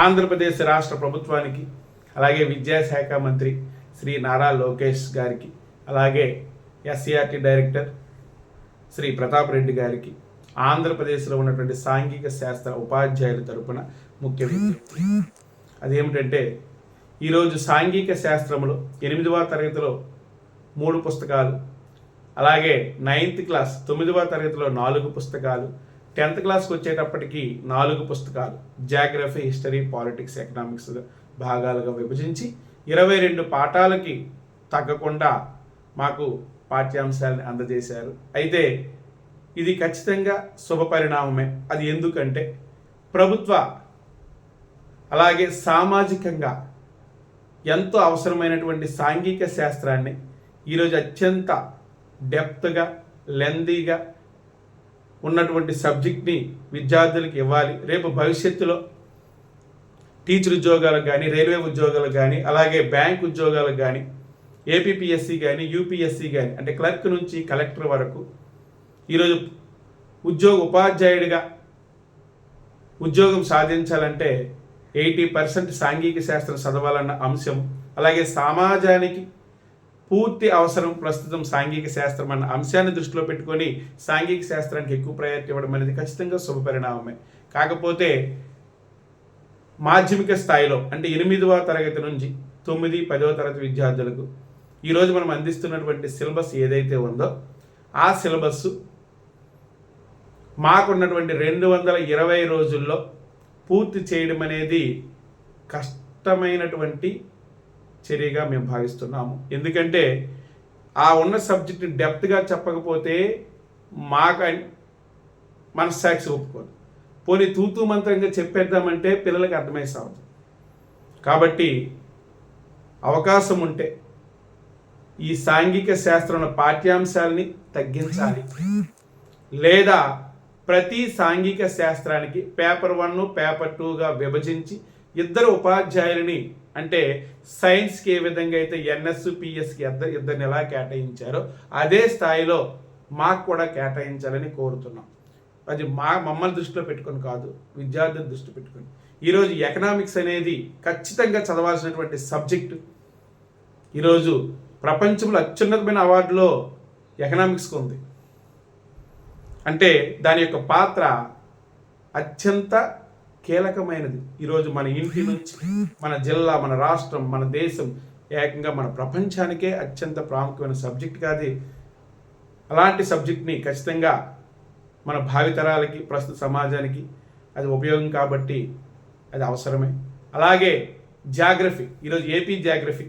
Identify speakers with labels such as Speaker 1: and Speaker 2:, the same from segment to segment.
Speaker 1: ఆంధ్రప్రదేశ్ రాష్ట్ర ప్రభుత్వానికి అలాగే విద్యాశాఖ మంత్రి శ్రీ నారా లోకేష్ గారికి అలాగే ఎస్సీఆర్టీ డైరెక్టర్ శ్రీ ప్రతాప్ రెడ్డి గారికి ఆంధ్రప్రదేశ్లో ఉన్నటువంటి సాంఘిక శాస్త్ర ఉపాధ్యాయుల తరపున ముఖ్య అదేమిటంటే ఈరోజు సాంఘిక శాస్త్రములో ఎనిమిదవ తరగతిలో మూడు పుస్తకాలు అలాగే నైన్త్ క్లాస్ తొమ్మిదవ తరగతిలో నాలుగు పుస్తకాలు టెన్త్ క్లాస్కి వచ్చేటప్పటికి నాలుగు పుస్తకాలు జాగ్రఫీ హిస్టరీ పాలిటిక్స్ ఎకనామిక్స్ భాగాలుగా విభజించి ఇరవై రెండు పాఠాలకి తగ్గకుండా మాకు పాఠ్యాంశాలను అందజేశారు. అయితే ఇది ఖచ్చితంగా శుభ పరిణామమే. అది ఎందుకంటే ప్రభుత్వ అలాగే సామాజికంగా ఎంతో అవసరమైనటువంటి సాంఘిక శాస్త్రాన్ని ఈరోజు అత్యంత డెప్త్గా లెందీగా ఉన్నటువంటి సబ్జెక్ట్ని విద్యార్థులకు ఇవ్వాలి. రేపు భవిష్యత్తులో టీచర్ ఉద్యోగాలకు కానీ రైల్వే ఉద్యోగాలకు కానీ అలాగే బ్యాంక్ ఉద్యోగాలకు కానీ ఏపీపీఎస్సి కానీ యూపీఎస్సి కానీ అంటే క్లర్క్ నుంచి కలెక్టర్ వరకు ఈరోజు ఉద్యోగ ఉపాధ్యాయుడిగా ఉద్యోగం సాధించాలంటే ఎయిటీ పర్సెంట్ సాంఘిక శాస్త్రం చదవాలన్న అంశం. అలాగే సమాజానికి పూర్తి అవసరం ప్రస్తుతం సాంఘిక శాస్త్రం అన్న అంశాన్ని దృష్టిలో పెట్టుకొని సాంఘిక శాస్త్రానికి ఎక్కువ ప్రయారిటీ ఇవ్వడం అనేది ఖచ్చితంగా శుభపరిణామమే కాకపోతే మాధ్యమిక స్థాయిలో అంటే ఎనిమిదవ తరగతి నుంచి తొమ్మిది పదవ తరగతి విద్యార్థులకు ఈరోజు మనం అందిస్తున్నటువంటి సిలబస్ ఏదైతే ఉందో ఆ సిలబస్ మాకున్నటువంటి రెండు వందల ఇరవై రోజుల్లో పూర్తి చేయడం అనేది కష్టమైనటువంటి చర్యగా మేము భావిస్తున్నాము. ఎందుకంటే ఆ ఉన్న సబ్జెక్ట్ని డెప్త్గా చెప్పకపోతే మాకు మనస్సాక్షి ఒప్పుకోదు. పోనీ తూతూ మంత్రంగా చెప్పేద్దామంటే పిల్లలకి అర్థమై సాగదు కాబట్టి అవకాశం ఉంటే ఈ సాంఘిక శాస్త్రం పాఠ్యాంశాలని తగ్గించాలి. లేదా ప్రతి సాంఘిక శాస్త్రానికి పేపర్ వన్ పేపర్ టూగా విభజించి ఇద్దరు ఉపాధ్యాయులని అంటే సైన్స్కి ఏ విధంగా అయితే ఎన్ఎస్ పిఎస్కి ఇద్దరు ఇద్దరిని ఎలా కేటాయించారో అదే స్థాయిలో మాకు కూడా కేటాయించాలని కోరుతున్నాం. అది మా మమ్మల్ని దృష్టిలో పెట్టుకొని కాదు విద్యార్థుల దృష్టి పెట్టుకొని. ఈరోజు ఎకనామిక్స్ అనేది ఖచ్చితంగా చదవాల్సినటువంటి సబ్జెక్టు. ఈరోజు ప్రపంచంలో అత్యున్నతమైన అవార్డులో ఎకనామిక్స్కి ఉంది. అంటే దాని యొక్క పాత్ర అత్యంత కీలకమైనది. ఈరోజు మన ఇంటి నుంచి మన జిల్లా మన రాష్ట్రం మన దేశం ఏకంగా మన ప్రపంచానికే అత్యంత ప్రాముఖ్యమైన సబ్జెక్ట్ కాదు. అలాంటి సబ్జెక్ట్ని ఖచ్చితంగా మన భావితరాలకి ప్రస్తుత సమాజానికి అది ఉపయోగం కాబట్టి అది అవసరమే. అలాగే జాగ్రఫీ. ఈరోజు AP geography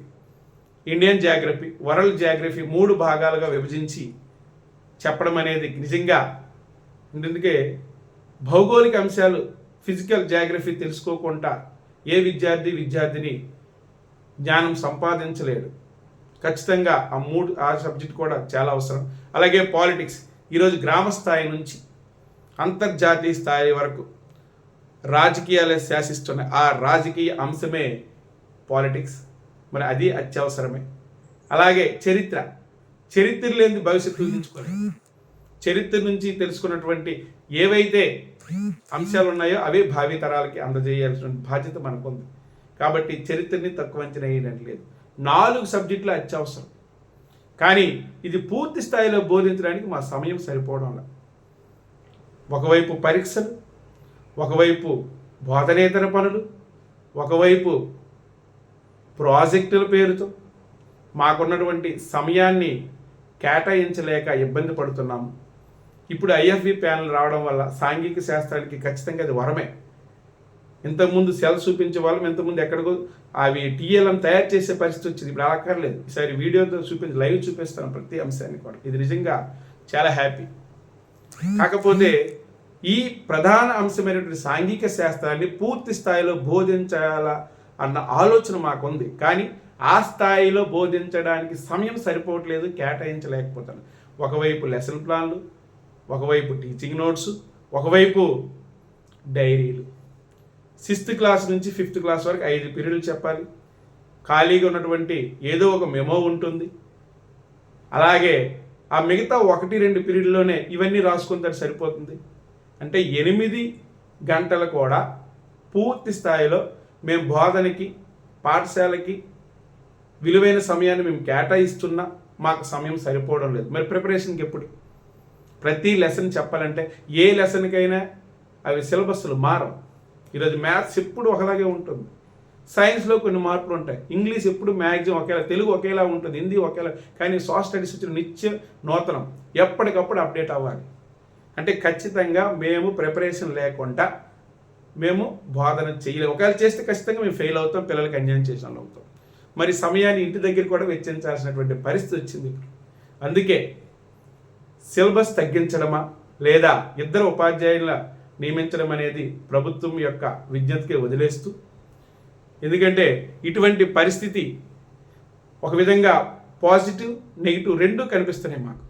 Speaker 1: Indian geography world geography మూడు భాగాలుగా విభజించి చెప్పడం అనేది నిజంగా. అందుకే భౌగోళిక అంశాలు ఫిజికల్ జాగ్రఫీ తెలుసుకోకుండా ఏ విద్యార్థి విద్యార్థిని జ్ఞానం సంపాదించలేడు. ఖచ్చితంగా ఆ మూడు ఆ సబ్జెక్ట్ కూడా చాలా అవసరం. అలాగే పాలిటిక్స్ ఈరోజు గ్రామ స్థాయి నుంచి అంతర్జాతీయ స్థాయి వరకు రాజకీయాలే శాసిస్తున్న ఆ రాజకీయ అంశమే పాలిటిక్స్. మరి అది అత్యవసరమే. అలాగే చరిత్ర. చరిత్ర లేని భవిష్యత్తు ఊహించుకోలేదు చరిత్ర నుంచి తెలుసుకున్నటువంటి ఏవైతే అంశాలు ఉన్నాయో అవే భావి తరాలకి అందజేయాల్సిన బాధ్యత మనకుంది. కాబట్టి చరిత్రని తక్కువ అంచనా వేయట్లేదు నాలుగు సబ్జెక్టులు అత్యవసరం. కానీ ఇది పూర్తి స్థాయిలో బోధించడానికి మా సమయం సరిపోవడంలా ఒకవైపు పరీక్షలు ఒకవైపు బోధనేతర పనులు ఒకవైపు ప్రాజెక్టుల పేరుతో మాకున్నటువంటి సమయాన్ని కేటాయించలేక ఇబ్బంది పడుతున్నాము. ఇప్పుడు ఐఎఫ్బి ప్యానల్ రావడం వల్ల సాంఘిక శాస్త్రానికి ఖచ్చితంగా అది వరమే. ఇంతకుముందు సెల్ చూపించే వాళ్ళం ఇంతకుముందు ఎక్కడికో అవి టీఎల్ఎం తయారు చేసే పరిస్థితి వచ్చింది. ఇప్పుడు అలా అక్కర్లేదు ఈసారి వీడియోతో చూపించి లైవ్ చూపిస్తాను ప్రతి అంశాన్ని కూడా. ఇది నిజంగా చాలా హ్యాపీ. కాకపోతే ఈ ప్రధాన అంశమైనటువంటి సాంఘిక శాస్త్రాన్ని పూర్తి స్థాయిలో బోధించాలా అన్న ఆలోచన మాకుంది. కానీ ఆ స్థాయిలో బోధించడానికి సమయం సరిపోవట్లేదు కేటాయించలేకపోతాను ఒకవైపు లెసన్ ప్లాన్లు ఒకవైపు టీచింగ్ నోట్స్ ఒకవైపు డైరీలు సిక్స్త్ క్లాస్ నుంచి ఫిఫ్త్ క్లాస్ వరకు ఐదు పీరియడ్లు చెప్పాలి. ఖాళీగా ఉన్నటువంటి ఏదో ఒక మెమో ఉంటుంది. అలాగే ఆ మిగతా ఒకటి రెండు పీరియడ్లోనే ఇవన్నీ రాసుకుంటే సరిపోతుంది. అంటే ఎనిమిది గంటలు కూడా పూర్తి స్థాయిలో మేము బోధనకి పాఠశాలకి విలువైన సమయాన్ని మేము కేటాయిస్తున్నా మాకు సమయం సరిపోవడం లేదు. మరి ప్రిపరేషన్కి ఎప్పుడు? ప్రతి లెసన్ చెప్పాలంటే ఏ లెసన్కైనా అవి సిలబస్లు మారవు. ఈరోజు మ్యాథ్స్ ఎప్పుడు ఒకలాగే ఉంటుంది. సైన్స్లో కొన్ని మార్పులు ఉంటాయి. ఇంగ్లీష్ ఎప్పుడు మ్యాక్సిమం ఒకేలా తెలుగు ఒకేలా ఉంటుంది. హిందీ ఒకేలా కానీ సోషల్ స్టడీస్ వచ్చిన నిత్య నూతనం. ఎప్పటికప్పుడు అప్డేట్ అవ్వాలి. అంటే ఖచ్చితంగా మేము ప్రిపరేషన్ లేకుండా మేము బోధన చేయలేము. ఒకవేళ చేస్తే ఖచ్చితంగా మేము ఫెయిల్ అవుతాం పిల్లలకి అన్యాయం చేసిన అవుతాం. మరి సమయాన్ని ఇంటి దగ్గర కూడా వెచ్చించాల్సినటువంటి పరిస్థితి వచ్చింది ఇప్పుడు. అందుకే సిలబస్ తగ్గించడమా లేదా ఇద్దరు ఉపాధ్యాయుల నియమించడం అనేది ప్రభుత్వం యొక్క విజ్ఞతకి వదిలేస్తూ ఎందుకంటే ఇటువంటి పరిస్థితి ఒక విధంగా పాజిటివ్ నెగిటివ్ రెండు కనిపిస్తున్నాయి మాకు.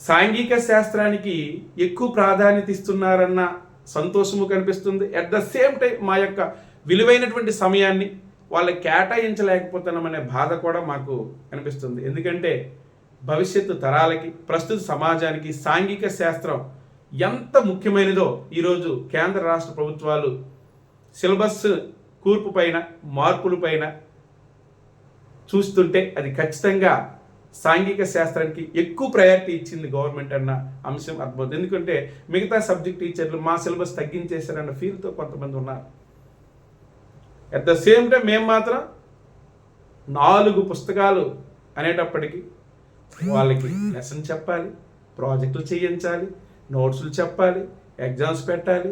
Speaker 1: సాంఘిక శాస్త్రానికి ఎక్కువ ప్రాధాన్యత ఇస్తున్నారన్న సంతోషము కనిపిస్తుంది. అట్ ద సేమ్ టైం మా యొక్క విలువైనటువంటి సమయాన్ని వాళ్ళ కేటాయించలేకపోతున్నామనే బాధ కూడా మాకు కనిపిస్తుంది. ఎందుకంటే భవిష్యత్తు తరాలకి ప్రస్తుత సమాజానికి సాంఘిక శాస్త్రం ఎంత ముఖ్యమైనదో ఈరోజు కేంద్ర రాష్ట్ర ప్రభుత్వాలు సిలబస్ కూర్పు పైన మార్పుల పైన చూస్తుంటే అది ఖచ్చితంగా సాంఘిక శాస్త్రానికి ఎక్కువ ప్రయారిటీ ఇచ్చింది గవర్నమెంట్ అన్న అంశం అర్థమవుతుంది. ఎందుకంటే మిగతా సబ్జెక్ట్ టీచర్లు మా సిలబస్ తగ్గించేశారన్న ఫీల్తో కొంతమంది ఉన్నారు. అట్ ద సేమ్ టైం మేము మాత్రం నాలుగు పుస్తకాలు అనేటప్పటికీ వాళ్ళకి లెసన్ చెప్పాలి ప్రాజెక్టులు చేయించాలి నోట్సులు చెప్పాలి ఎగ్జామ్స్ పెట్టాలి.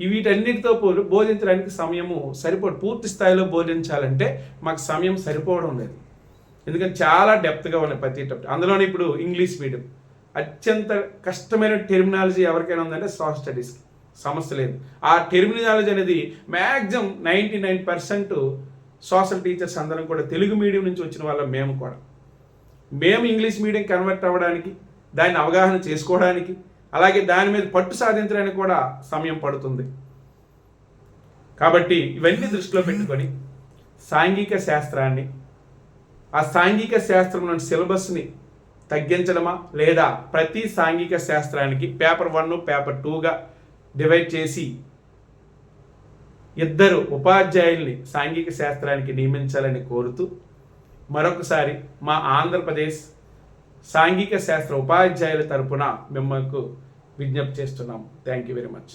Speaker 1: వీటన్నిటితో పోలు బోధించడానికి సమయము సరిపోదు పూర్తి స్థాయిలో బోధించాలంటే మాకు సమయం సరిపోవడం లేదు. ఎందుకంటే చాలా డెప్త్గా ఉన్నాయి ప్రతి టాపిక్ అందులోనే ఇప్పుడు ఇంగ్లీష్ మీడియం. అత్యంత కష్టమైన టెర్మినాలజీ ఎవరికైనా ఉందంటే సాఫ్ట్ స్టడీస్కి సమస్య లేదు. ఆ టెర్మినాలజీ అనేది maximum ninety nine percent social teachers అందరం కూడా తెలుగు మీడియం నుంచి వచ్చిన వాళ్ళం మేము కూడా. మేము ఇంగ్లీష్ మీడియం కన్వర్ట్ అవ్వడానికి దాన్ని అవగాహన చేసుకోవడానికి అలాగే దాని మీద పట్టు సాధించడానికి కూడా సమయం పడుతుంది. కాబట్టి ఇవన్నీ దృష్టిలో పెట్టుకొని సాంఘిక శాస్త్రాన్ని ఆ సాంఘిక శాస్త్రంలోని సిలబస్ని తగ్గించడమా లేదా ప్రతి సాంఘిక శాస్త్రానికి పేపర్ వన్ పేపర్ టూగా డివైడ్ చేసి ఇద్దరు ఉపాధ్యాయుల్ని సాంఘిక శాస్త్రానికి నియమించాలని కోరుతూ మరొకసారి మా ఆంధ్రప్రదేశ్ సాంఘిక శాస్త్ర ఉపాధ్యాయుల తరపున మిమ్మల్ని విజ్ఞప్తి చేస్తున్నాం. Thank you very much